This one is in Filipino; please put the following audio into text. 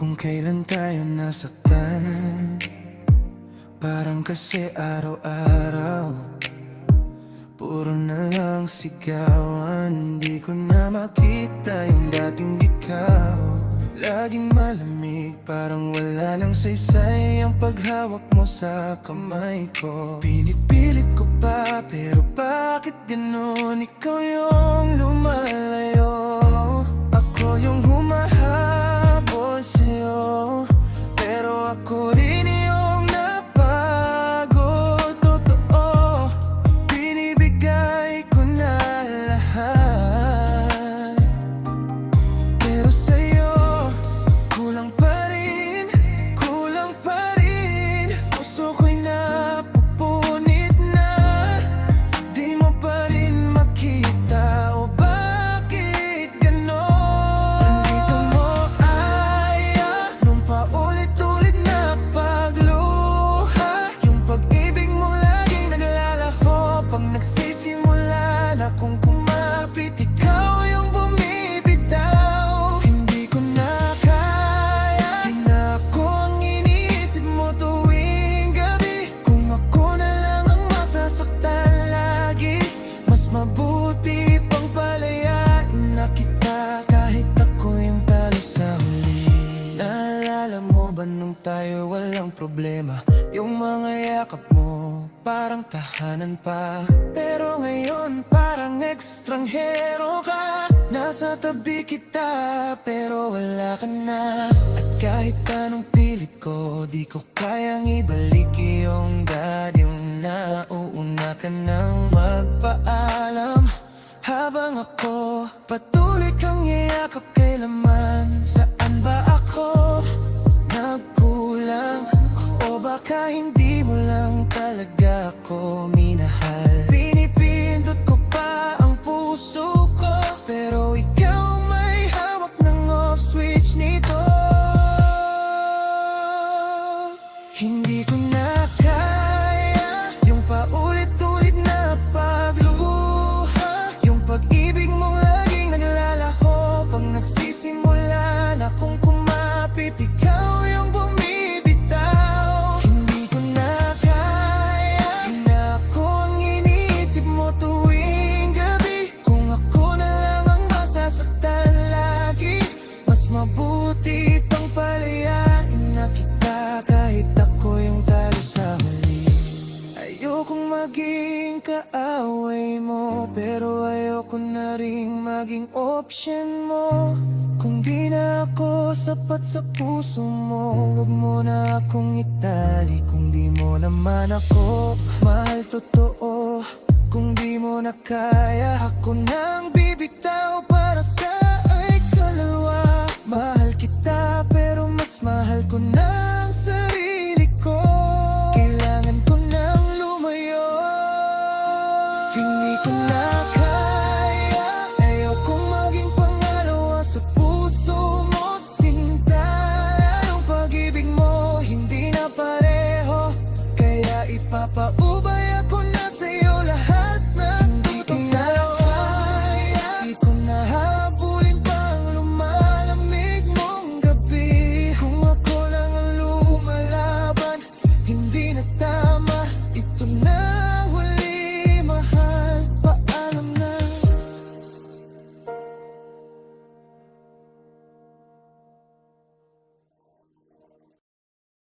Kung kailan tayo nasaktan Parang kasi araw-araw. Puro na lang sigawan Di ko na makita yung dating ikaw Laging malamig Parang wala lang saysay Ang paghawak mo sa kamay ko. Pinipilit ko pa Pero bakit ganon Ikaw yung lumalayo Pero ako Ba nung tayo walang problema. Yung mga yakap mo parang tahanan pa. Pero ngayon parang ekstranghero ka. Nasa tabi kita pero wala ka na. At kahit anong pilit ko Di ko kayang ibalik yung dati Yung nauuna ka nang magpaalam. Habang ako patuloy hindi mo lang talaga ako minahal. Pinipindot ko pa ang puso ko Pero ikaw may hawak ng off switch nito. Hindi ko na maging kaaway mo Pero ayoko na rin maging option mo. Kung di na ako sapat sa puso mo Huwag mo na akong itali. Kung di mo naman ako mahal totoo. Kung di mo na kaya Ako nang sa Pingi ko na